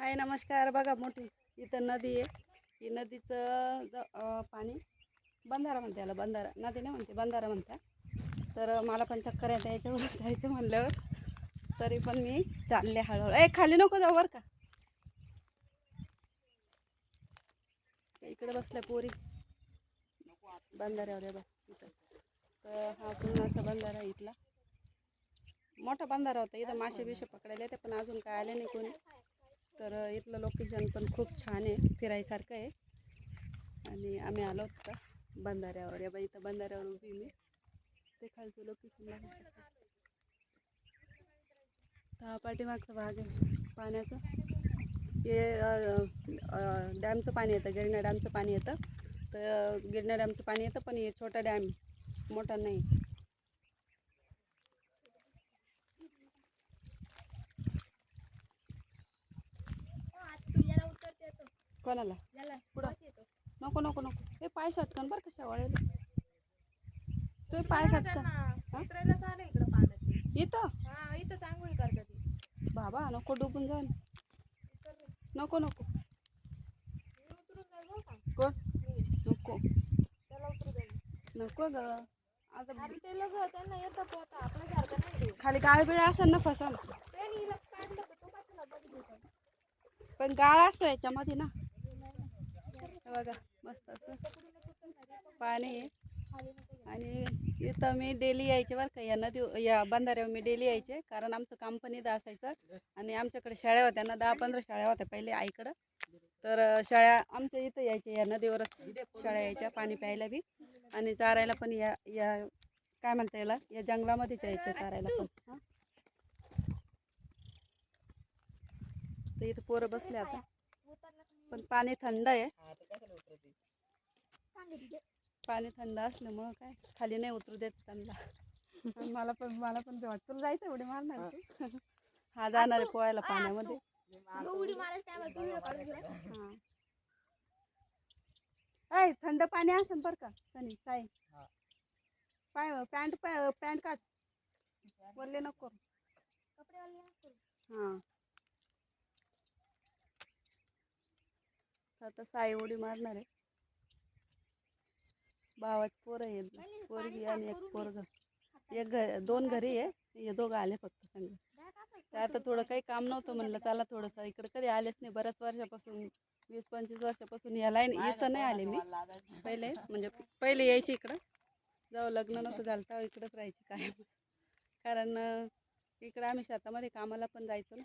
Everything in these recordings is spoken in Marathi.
हाय नमस्कार. बघा मोठी. इथं नदी आहे. ही नदीचं ज पाणी बंधारा म्हणते याला बंधारा. नदी नाही म्हणते बंधारा म्हणता तर मला पण चक्कर येतं याच्यावर जायचं म्हणल्यावर. तरी पण मी चालले हळूहळू. ए खाली नको जाऊ बरं का. इकडे बसल्या पोरी. बंधाऱ्यावर बघ इथं. तर हा पूर्ण असा बंधारा इथला. मोठा बंधारा होता. इथं मासे बिशे पकडायला येते पण अजून काय आले नाही कोणी. तर इथलं लोकेशन पण खूप छान आहे फिरायसारखं आहे. आणि आम्ही आलो होतो बंधाऱ्यावर. या बाई इथं बंधाऱ्यावर उभी मी. ते खालचं लोकेशन तर हा पाठीमागचा भाग आहे पाण्याचं. हे डॅमचं पाणी येतं गिरणा डॅमचं पाणी येतं. तर गिरणा डॅमचं पाणी येतं पण हे छोटा डॅम मोठा नाही. कोणाला? पुढं. नको नको नको. हे पाय सटकन बरं कशा वळेल तो पाय सटकन. इथं? हा इथं चांगली करतात. बाबा नको डुबून जाऊन नको नको. कोण. नको. नको ग. आता त्यांना येतं पोहता आपल्यासारखं नाही ते. खाली गाळबिळ असेल ना होतं? पण गाळ असतो याच्यामध्ये ना. बघा मस्त असं पाणी आहे. आणि इथं मी डेली यायचे बरं का या नदी या बंधाऱ्यावर मी डेली यायचे. कारण आमचं काम पण इथं असायचं. आणि आमच्याकडे शाळा होत्या ना दहा पंधरा शाळा होत्या पहिले आईकडं. तर शाळा आमच्या इथं यायच्या या नदीवरच शाळा यायच्या पाणी प्यायला बी. आणि चारायला पण या या काय म्हणता याला या जंगलामध्येच यायचं चारायला पण. हां. तर इथं पोरं बसले आता. पण पाणी थंड आहे. पाणी थंड असल्यामुळं काय? खाली नाही उतरू देत त्यांना. मला पण मला पण ते वाटतं तुला जायचं एवढी मारणार तू हा जाणार आहे पोहायला पाण्यामध्ये. एवढी हा थंड पाणी असेल बरं का सनी साई. पाय पॅन्ट पॅन्ट काढ. वरले नको. कपडे हा. आता साई उडी मारणार आहे. भावाची पोरं आहेत. पोरगी आणि एक पोरग. एक घर दोन घरी आहे. हे दोघं आले फक्त संग. आता थोडं काही काम नव्हतं म्हणलं चला थोडंसं इकडे कधी आलेच नाही. बऱ्याच वर्षापासून वीस पंचवीस वर्षापासून याला इथं नाही आले मी. पहिले म्हणजे पहिले यायचे इकडं. जेव्हा लग्न नव्हतं झालं तेव्हा इकडंच राहायचे काय कारण इकडं आम्ही शेतामध्ये कामाला पण जायचो ना.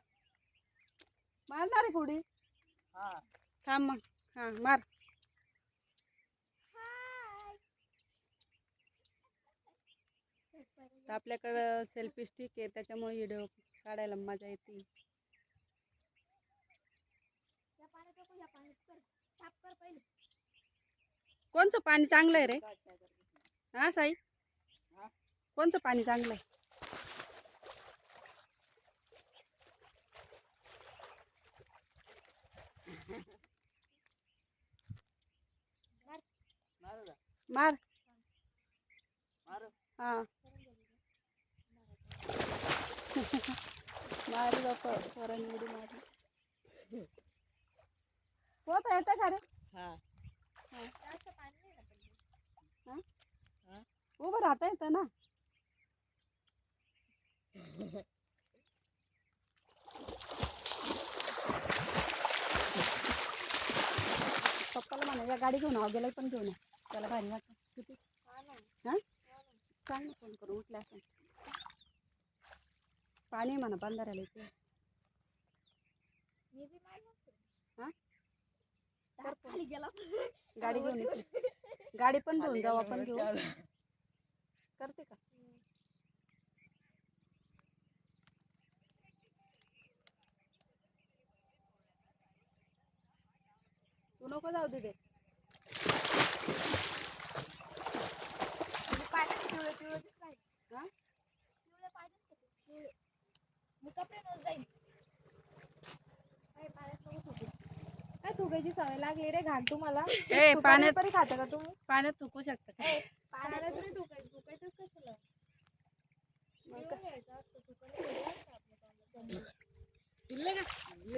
मारणार आहे कुडी. थांब मग. हां मार. तर आपल्याकडं सेल्फी स्टिक आहे त्याच्यामुळे व्हिडिओ काढायला मजा येते. कोणचं पाणी चांगलं आहे रे? हा साई? कोणचं पाणी चांगलं आहे? मार. हा. मार लोक पोरांनी उडी मारली. होत येतं का रे. उभं राहता येतं ना. पप्पाला म्हणा या गाडी घेऊन आव गेला पण घेऊन. त्याला भारी वाटतं सुटी हा? सांग ना फोन करून उठल्या असं. पाणी म्हणा बंधाऱ्याला इथे. हां? हात खाली गेला. गाडी घेऊन येते. गाडी पण घेऊन जाऊ आपण घेऊ करते का? तू नको जाऊ दे पाण्यात पिवळे पिवळे दिसत नाही हा पिवळे पाय दिसतात ते, पिवळे मी कपडे नव्हत जाईल काय थुकायची सवय लागली रे घाण तुम्हाला ए पाण्यात तरी खाता का तुम्ही पाण्यात थुकू शकता का पाण्यात नाही थुकायचं थुकायचंच कशाला. दिले का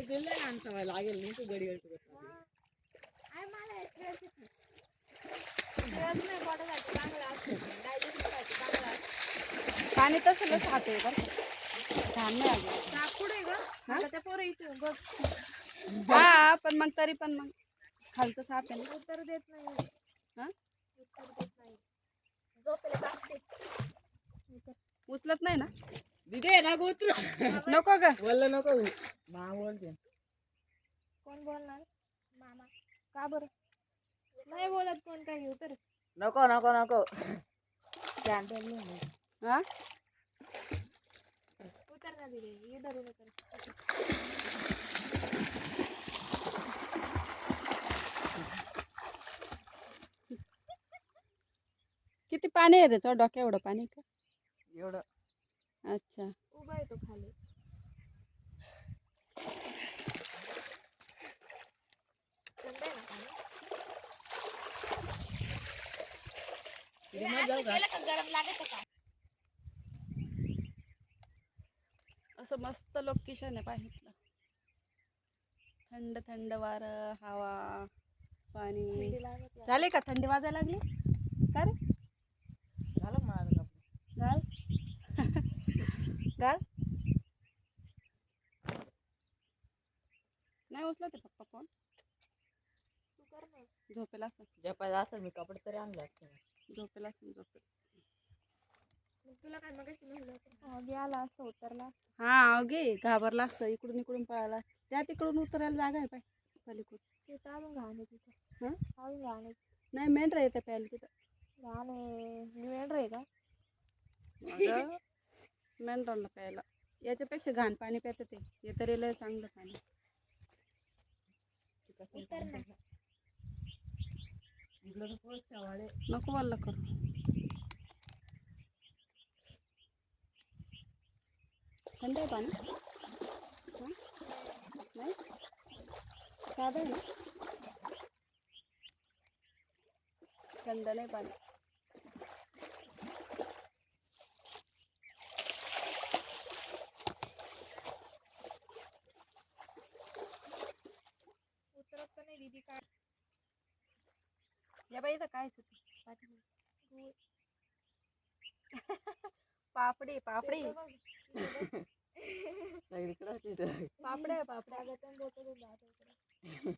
दिले आणि सवय लागेल नाही तू गडी गडी आहे मला हे खेळायचीच नाही खेळत नाही पोटासाठी चांगलं असतं डायजेशनसाठी चांगलं असतं पाणी तसं खाते बरं नाही आली. साप कुठे ग. आता त्या पोरं इथे बघ. हा पण मग तरी पण मग खालचं साप आहे ना? उत्तर देत नाही. हा? उत्तर देत नाही. झोपेला असते उचलत नाही ना? दिदे ना गोतू नको ग. बोललं नको. मा बोलते कोण बोलणार? मामा. का बरं? नाही बोलत कोण काही उत्तर नको नको नको. हा? ना दिले ये धरून उतर किती पाणी आहे रे तो डोक्या एवढं पाणी का? एवढं. अच्छा. उभा येतो खाली. थंड आहे ना पाणी? किती मजा जाऊ का केलं का गरम लागत का असं मस्त लोकेशन आहे पाहितलं थंड थंड वारं हवा पाणी. झाले का? थंडी वाजायला लागली? का रे? झालं माझं घाल घाल नाही उचला ते पप्पा फोन तू कर ना. झोपेला असं जपायचं असेल मी कपडे तरी आणले झोपेला असं झोपेला. तुला काय मग म्हणलं होतं गेला असं उतरला. हा अगे घाबरला असतं इकडून इकडून पळाला. त्या तिकडून उतरायला जागा आहे पाय पलीकडून. अजून घाण आहे तिथं. हं? अजून घाण आहे. नाही मेंढरा येते प्यायला घाण आहे. का? मेंढरांना प्यायला. याच्यापेक्षा घाण पाणी प्यात ते. हे तरी लय चांगलं पाणी. उतर ना. नको वल्ल करू. थंड आहे पाणी? नाही साधं आहे ना थंड नाही पाणी उतरत तर नाही दीदी काय? या बाई इथं काय सुटी पापडी. पापडी. सगळीकडं तिथं पापड्या पापड्या लागत बोलतो तू जात इकडे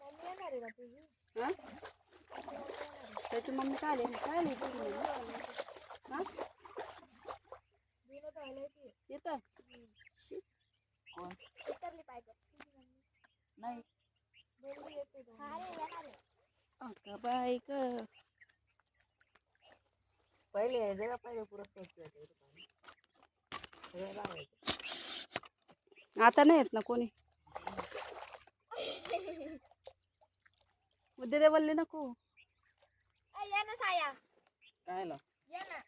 मम्मी येणार आहे का तुझी हा तुझी मम्मी येणार आहे. त्याची मम्मी काय आली सगळं लावायचं आता नाही येत ना कोणी? उद्या दे बोलले नको. ए, ये ना साया. काय ला? ये ना.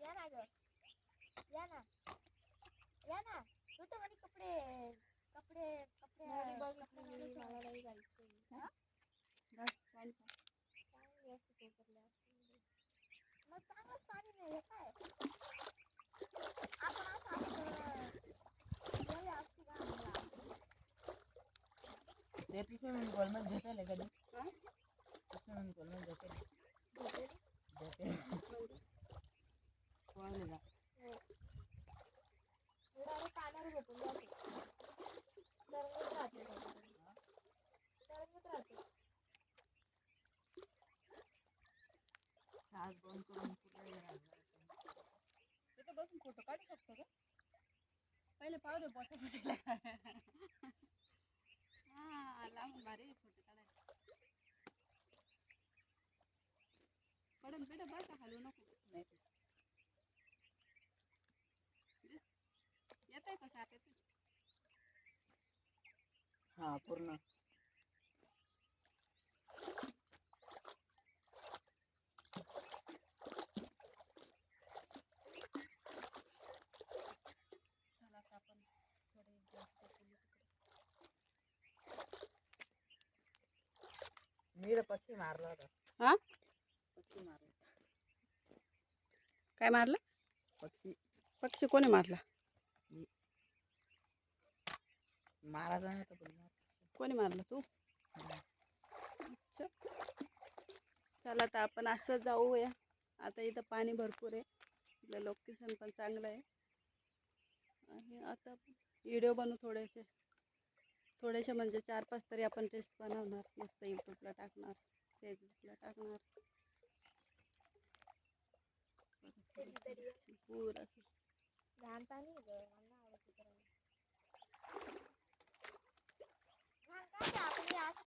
या ना ग. या ना. या ना. तू तर म्हणे कपडे. कपडे कपडे. कपडे घालून मला नाही जायचं चांगली असते उतरले मग चांगलंच पाणी नाही हे काय? आपण असं असते का आम्हाला? ते स्विमिंग पूल मध्ये झोपेल कधी? हा? पूल मध्ये झोपेल झोपेली? झोपेल पाण्यावर झोपून जाते तरंगत राहते तरंगत राहते बंद करून. तिथं बसून फोटो काढू शकतो का पहिले पाहू दे बोटा बसायला हा लांबून भारी फोटो काढायला. पडन बेटा का हलवू नको. नाही येत आहे का येते हा पूर्ण चला आता आपण थोडे जास्त केले तिकडे मी इकडं पक्षी मारला होता हा काय मारलं? पक्षी. पक्षी कोणी मारला? मारायचा. कोणी मारलं तू? अच्छा. चला आता आपण असं जाऊया. आता इथं पाणी भरपूर आहे. आपलं लोकेशन पण चांगलं आहे. आणि आता व्हिडिओ बनवू थोडेसे. थोडेसे म्हणजे चार पाच तरी आपण टेस्ट बनवणार. मस्त यूट्यूबला टाकणार फेसबुकला टाकणार. पूर